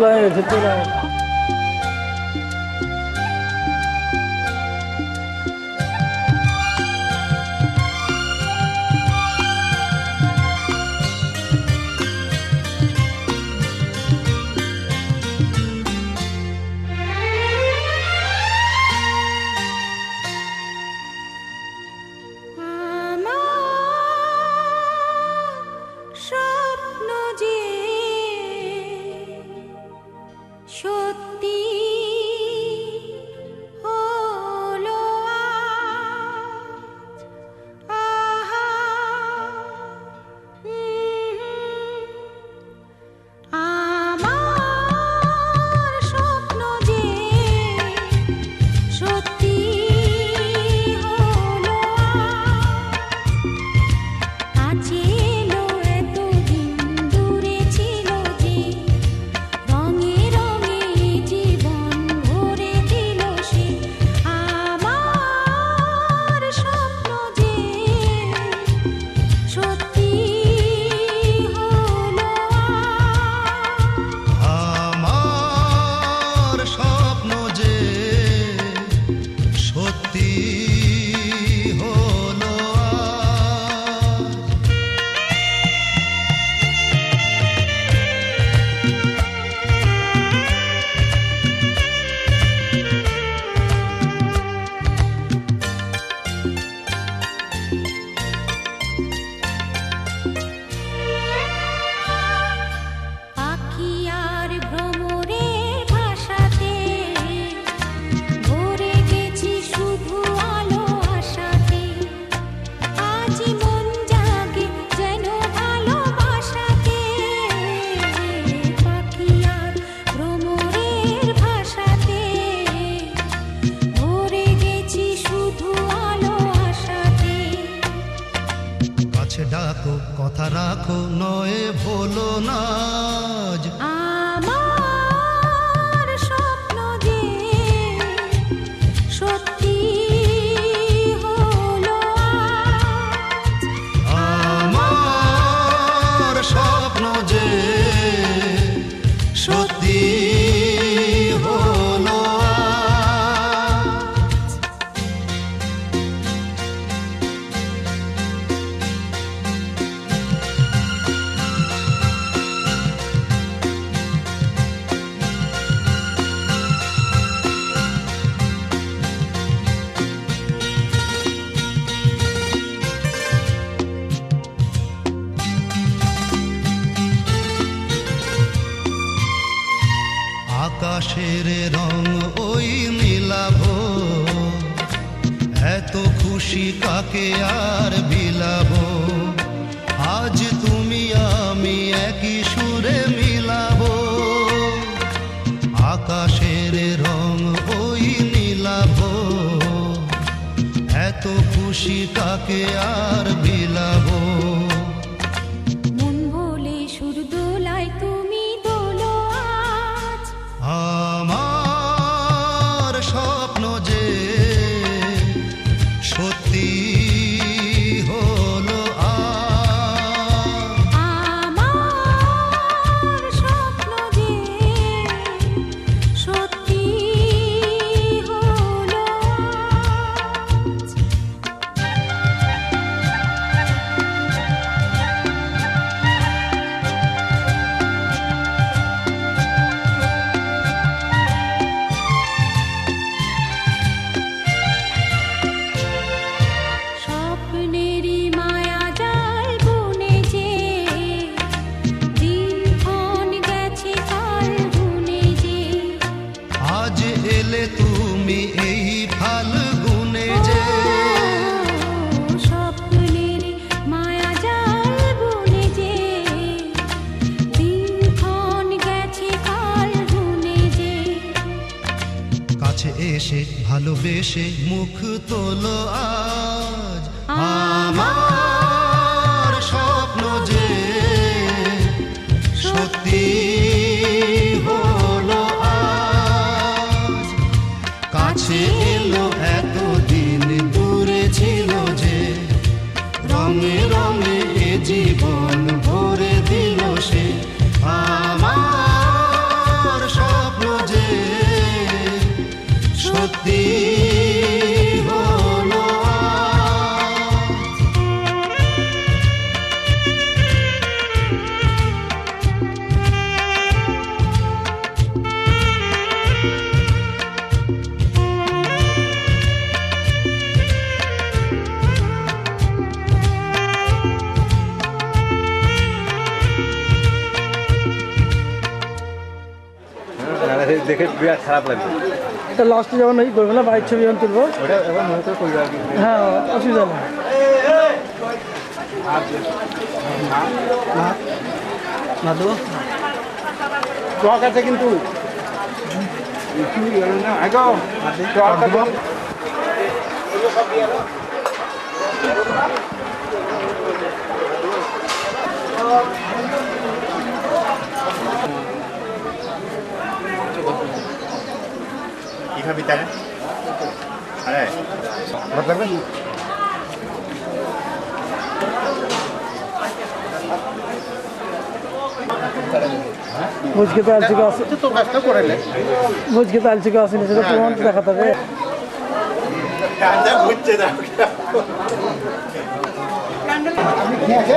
라인 됐잖아. রং ওই নীলাভ এত খুশি কাকে আর বিলাব? আজ তুমি, আমি একই সুরে মিলাব। আকাশের রং ওই নীলাভ এত খুশি কাকে আর বিলাবো? তুমি এই ফাল্গুনে যে। মায়া যে। গেছে গুনে যে। কাছে এসে ভালোবেসে মুখ তোল আজ। আমার দেখে দেখে বিরাট খারাপ লাগছে তা লাস্টে যখন ওই করব না বাইক ছবি যখন তুলবো। ওটা মনে করে করবে আর কি। হ্যাঁ অসুবিধা নেই। না দেবো টক আছে কিন্তু। না আগো টক আছে। কি খাবি रखा पिता है अरे मतलब বুঝকে তো আলসি গাছ তোর কাজটা করে নে বুঝকে তো আলসি গাছ নিচে তো প্রমাণ দেখা থাকে কাজটা বুঝছে না আমি কি আছে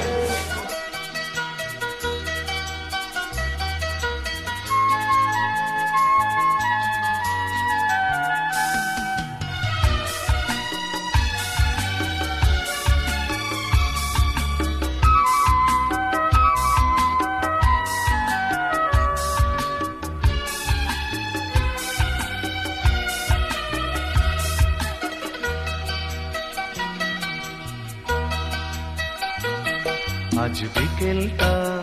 বিকেলটা।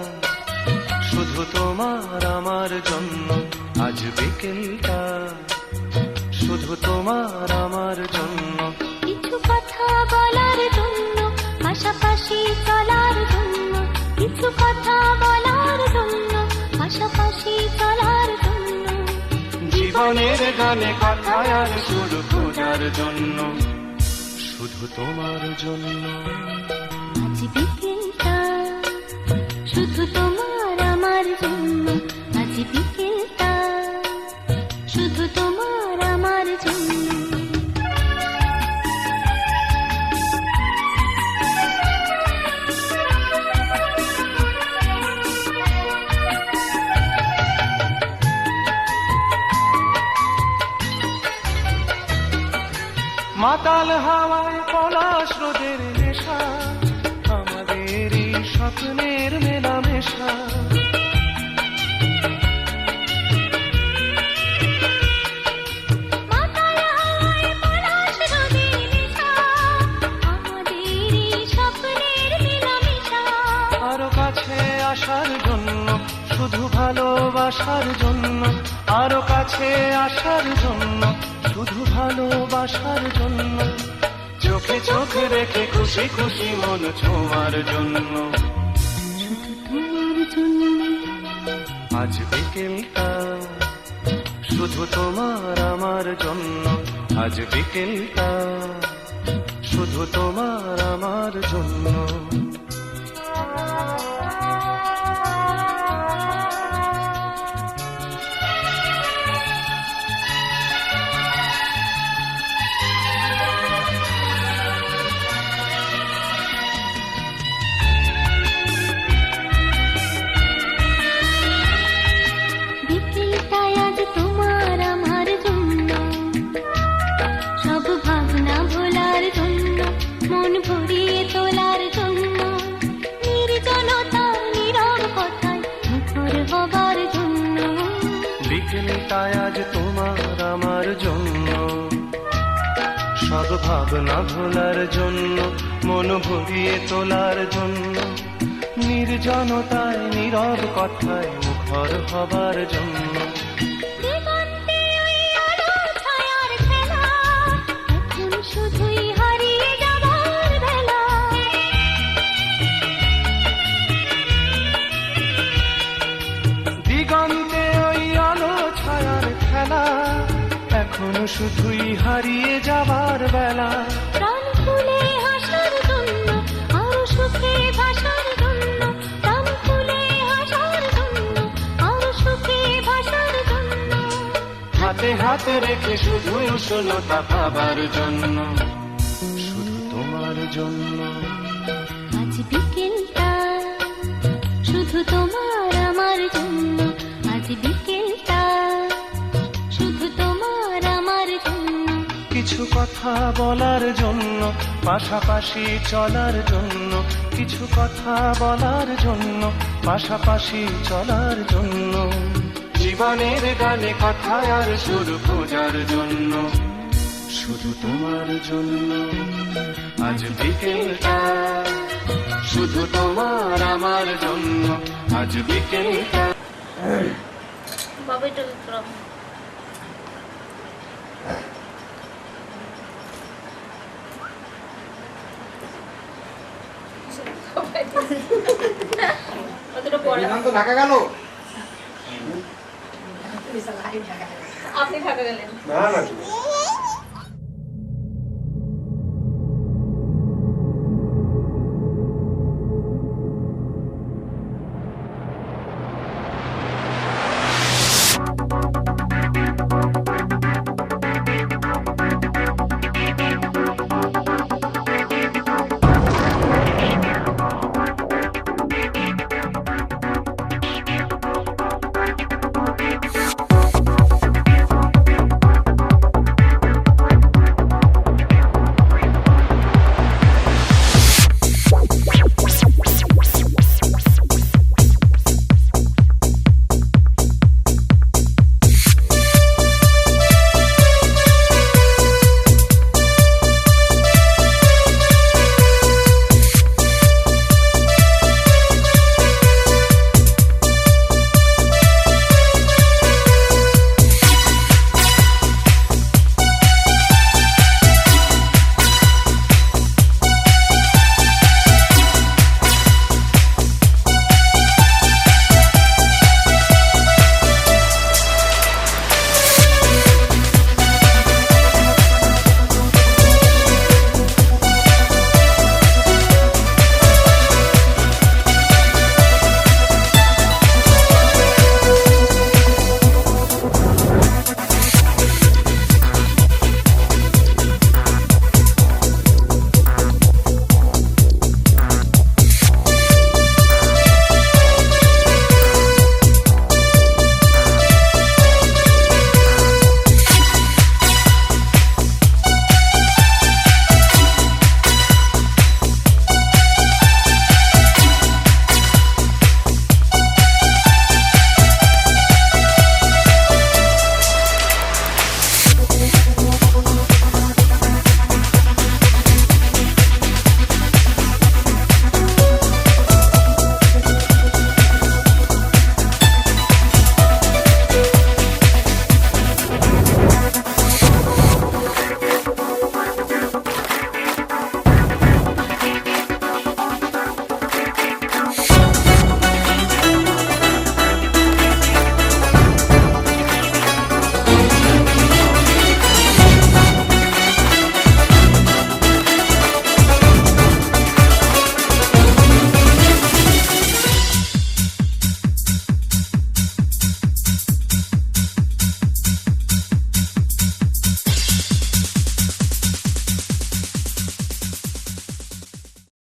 শুধু তোমার আমার জন্য আজ বিকেলটা। শুধু তোমার আমার জন্য। কিছু কথা বলার জন্য পাশাপাশি চলার জন্য। কিছু কথা বলার জন্য পাশাপাশি চলার জন্য। জীবনের গানে কথায় আর সুর খোঁজার জন্য। শুধু তোমার জন্য। আজ বিকেলটা শুধু তোমার আমার জন্য আজ বিকেলটা। শুধু তোমার আমার জন্য। মাতাল হাওয়ায় পলাশ রোদের নেশা। আরও কাছে আসার জন্য শুধু ভালোবাসার জন্য। আরও কাছে আসার জন্য শুধু ভালোবাসার জন্য। চোখে চোখে রেখে খুশি খুশি মন ছোঁয়ার জন্য। আজ বিকেলটা। শুধু তোমার আমার জন্য। আজ বিকেলটা। শুধু তোমার আমার জন্য। ভাবনা ভোলার জন্য মন ভরিয়ে তোলার জন্য। নির্জনতায় নীরব কথায় মুখর হবার জন্য। দিগন্তে ওই খেলা এখন শুধুই হারিয়ে যাবার বেলা। দিগন্তে ওই আলো ছায়ার খেলা এখন শুধুই হারিয়ে যাবার বেলা প্রাণ খুলে হাসার জন্য আরও সুখে ভাসার জন্য প্রাণ খুলে হাসার জন্য আরও সুখে ভাসার জন্য। হাতে হাতে রেখে শুধু উষ্ণতা পাবার জন্য শুধু তোমার জন্য। আজ বিকেলটা শুধু তোমার আমার জন্য আজ বিকেলটা কিছু কথা বলার জন্য, পাশাপাশি চলার জন্য, কিছু কথা বলার জন্য, পাশাপাশি চলার জন্য। জীবনের গানে কথা আর সুর খোঁজার জন্য। শুধু তোমার জন্য, আজ বিকেলটা। শুধু তোমার, আমার জন্য, আজ বিকেলটা। বাবা ঢাকা আপনি থাকা গেলেন। না না